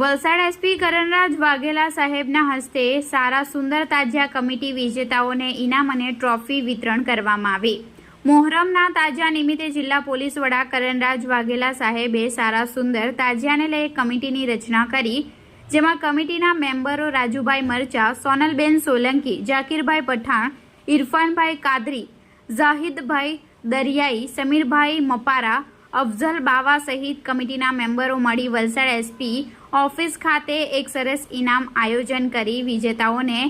Valsad SP Karanraj Vaghela સાહેબના હસ્તે સારા સુંદર તાજિયા committee વિજેતાઓને ઇનામ અને ટ્રોફી વિતરણ કરવામાં આવી. મોહરમના તાજિયા નિમિત્તે જિલ્લા પોલીસ વડા કરણરાજ વાઘેલા સાહેબે સારા સુંદર તાજિયાને લઈ કમિટીની રચના કરી, જેમાં કમિટીના મેમ્બરો રાજુભાઈ મરચા, સોનલબેન સોલંકી, જાકીરભાઈ પઠાણ, ઇરફાનભાઈ કાદરી, ઝાહિદભાઈ દરિયાઈ, સમીરભાઈ મપારા, અફઝલ બાવા સહિત કમિટીના મેમ્બરો મળી વલસાડ એસપી ઓફિસ ખાતે એક સરસ ઇનામ આયોજન કરી વિજેતાઓને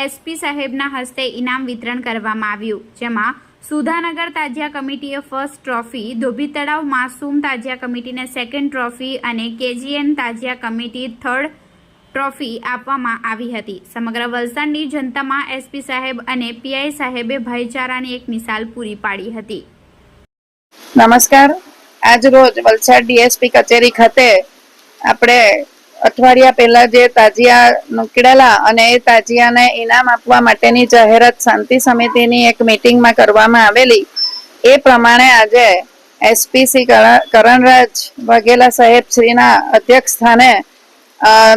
એસપી સાહેબના હસ્તે ઇનામ વિતરણ કરવામાં આવ્યું, જેમાં સુધાનગર તાજિયા કમિટીએ ફર્સ્ટ ટ્રોફી, ધોબી તળાવ માસૂમ તાજિયા કમિટીને સેકન્ડ ટ્રોફી અને KGN Tajiya committee third trophy આપવામાં આવી હતી. સમગ્ર વલસાડની જનતામાં એસપી સાહેબ અને પીઆઈ સાહેબે ભાઈચારાની એક મિસાલ પૂરી પાડી હતી. નમસ્કાર. આજ વલસાડ ડીએસપી કચેરી ખાતે આપણે અઠવાડિયા પહેલા જે તાજિયા નીકળેલા અને એ તાજિયાને ઇનામ આપવા માટેની જાહેરાત શાંતિ સમિતિની એક મીટિંગમાં કરવામાં આવેલી, એ પ્રમાણે આજે એસપીસી કરણરાજ વાઘેલા સાહેબ શ્રીના અધ્યક્ષ સ્થાને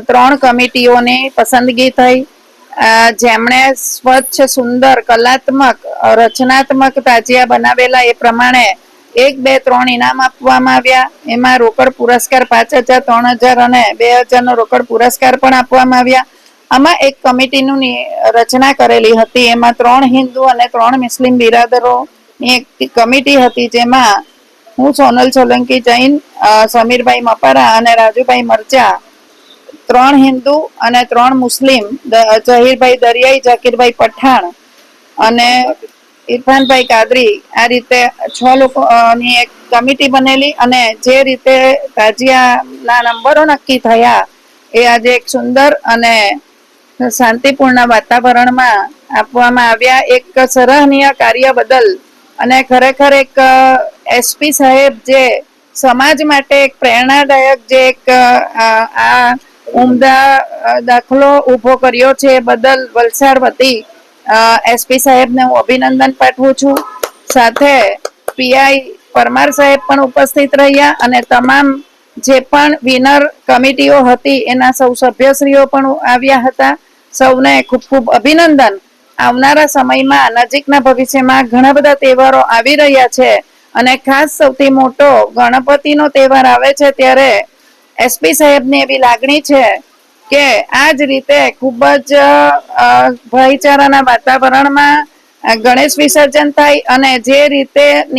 ત્રણ કમિટીઓની પસંદગી થઈ. જેમણે સ્વચ્છ, સુંદર, કલાત્મક, રચનાત્મક તાજિયા બનાવેલા એ પ્રમાણે એક, બે, ત્રણ ઇનામ આપવામાં આવ્યા. એમાં રોકડ પુરસ્કાર પાંચ હજાર, ત્રણ હજાર અને બે હજારનો રોકડ પુરસ્કાર પણ આપવામાં આવ્યા. આમાં એક કમિટીનું રચના કરેલી હતી. એમાં ત્રણ હિન્દુ અને ત્રણ મુસ્લિમ બિરાદરોની એક કમિટી હતી, જેમાં હું, સોનલ સોલંકી જૈન સમીરભાઈ મપારા અને રાજુભાઈ મરચા. ત્રણ હિન્દુ અને ત્રણ મુસ્લિમ જહીરભાઈ દરિયાઈ, જાકીરભાઈ પઠાણ અને ઇરફાનભાઈ કાદરી આ રીતે છ લોકોની એક કમિટી બનેલી અને જે રીતે તાજિયાના નંબરો નક્કી થયા એ આજે એક સુંદર અને શાંતિપૂર્ણ વાતાવરણમાં આપવામાં આવ્યા. એક સરાહનીય કાર્ય બદલ અને ખરેખર એક એસપી સાહેબ જે સમાજ માટે એક પ્રેરણાદાયક જે એક આ ઉમદા દાખલો ઊભો કર્યો છે બદલ વલસાડ વતી એસપી સાહેબને હું અભિનંદન પાઠવું છું. સાથે પીઆઈ પરમાર સાહેબ પણ ઉપસ્થિત રહ્યા અને તમામ જે પણ વિનર કમિટીઓ હતી એના સૌ સભ્યશ્રીઓ પણ આવ્યા હતા. સૌને ખૂબ ખૂબ અભિનંદન. આવનારા સમયમાં નજીકના ભવિષ્યમાં ઘણા બધા તહેવારો આવી રહ્યા છે અને ખાસ સૌથી મોટો ગણપતિનો તહેવાર આવે છે ત્યારે એસપી સાહેબની એવી લાગણી છે કે આ જ રીતે ખૂબ જ ભાઈચારાના વાતાવરણમાં ગણેશ વિસર્જન થાય અને જે રીતે